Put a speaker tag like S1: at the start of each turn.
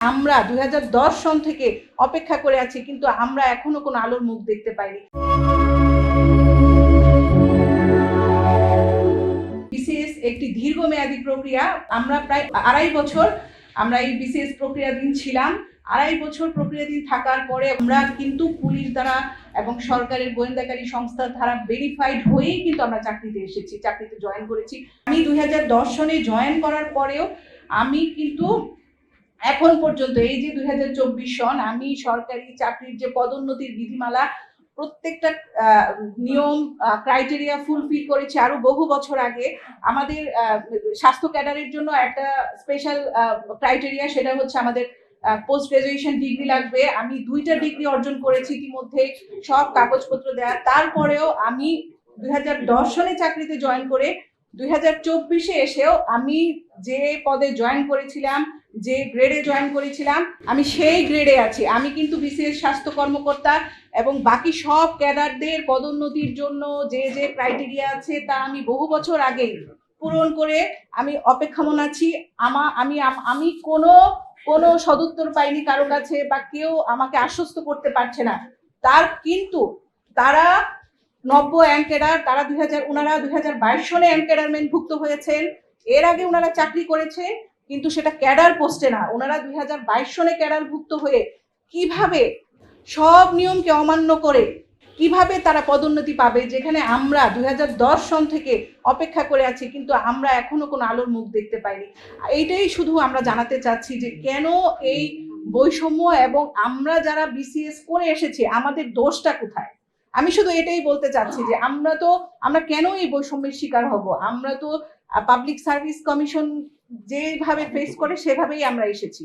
S1: আমরা দুই হাজার দশ সন থেকে অপেক্ষা করে আছি, কিন্তু আমরা এখনও কোনো আলোর মুখ দেখতে পাইনি। বিসিএস একটি দীর্ঘমেয়াদী প্রক্রিয়া। আমরা প্রায় আড়াই বছর আমরা এই বিসিএস প্রক্রিয়াধীন ছিলাম। আড়াই বছর প্রক্রিয়াধীন থাকার পরে আমরা কিন্তু পুলিশ দ্বারা এবং সরকারের গোয়েন্দাকারী সংস্থা দ্বারা ভেরিফাইড হয়েই কিন্তু আমরা চাকরিতে এসেছি, চাকরিতে জয়েন করেছি। আমি দুই হাজার দশ সনে জয়েন করার পরেও আমি কিন্তু এখন পর্যন্ত এই যে দু হাজার চব্বিশ সন, আমি সরকারি চাকরির যে পদোন্নতির বিধিমালা প্রত্যেকটা নিয়ম ক্রাইটেরিয়া ফুলফিল করেছি আরও বহু বছর আগে। আমাদের স্বাস্থ্য ক্যাডারের জন্য একটা স্পেশাল ক্রাইটেরিয়া সেটা হচ্ছে আমাদের পোস্ট গ্রাজুয়েশন ডিগ্রি লাগবে। আমি দুইটা ডিগ্রি অর্জন করেছি ইতিমধ্যে, সব কাগজপত্র দেওয়া তারপরেও আমি দুই সনে চাকরিতে জয়েন করে দুই হাজার চব্বিশে এসেও আমি যে পদে জয়েন করেছিলাম, যে গ্রেডে জয়েন করেছিলাম, আমি সেই গ্রেডে আছি। আমি কিন্তু বিসিএস স্বাস্থ্য কর্মকর্তা এবং বাকি সব ক্যাডারদের পদোন্নতির জন্য যে যে ক্রাইটেরিয়া আছে তা আমি বহু বছর আগেই পূরণ করে আমি অপেক্ষামন আছি। আমা, আমি আমি কোনো কোনো সদুত্তর পাইনি কারও কাছে বা কেউ আমাকে আশ্বস্ত করতে পারছে না। তার কিন্তু তারা নব্য অ্যাঙ্কেডার তারা দুই হাজার ওনারা দুই হাজার বাইশ সনে ভুক্ত হয়েছেন। এর আগে ওনারা চাকরি করেছে, কিন্তু সেটা ক্যাডার পোস্টে না। ওনারা দুই হাজার বাইশ সনে ক্যাডার ভুক্ত হয়ে কীভাবে সব নিয়মকে অমান্য করে, কীভাবে তারা পদোন্নতি পাবে, যেখানে আমরা দুই হাজার দশ সন থেকে অপেক্ষা করে আছি, কিন্তু আমরা এখনও কোনো আলোর মুখ দেখতে পাইনি। এইটাই শুধু আমরা জানাতে চাচ্ছি যে কেন এই বৈষম্য এবং আমরা যারা বিসিএস করে এসেছি, আমাদের দোষটা কোথায়? আমি শুধু এটাই বলতে চাচ্ছি যে আমরা তো, আমরা কেন এই বৈষম্যের শিকার হব? আমরা তো পাবলিক সার্ভিস কমিশন যেভাবে ফেস করে, সেভাবেই আমরা এসেছি।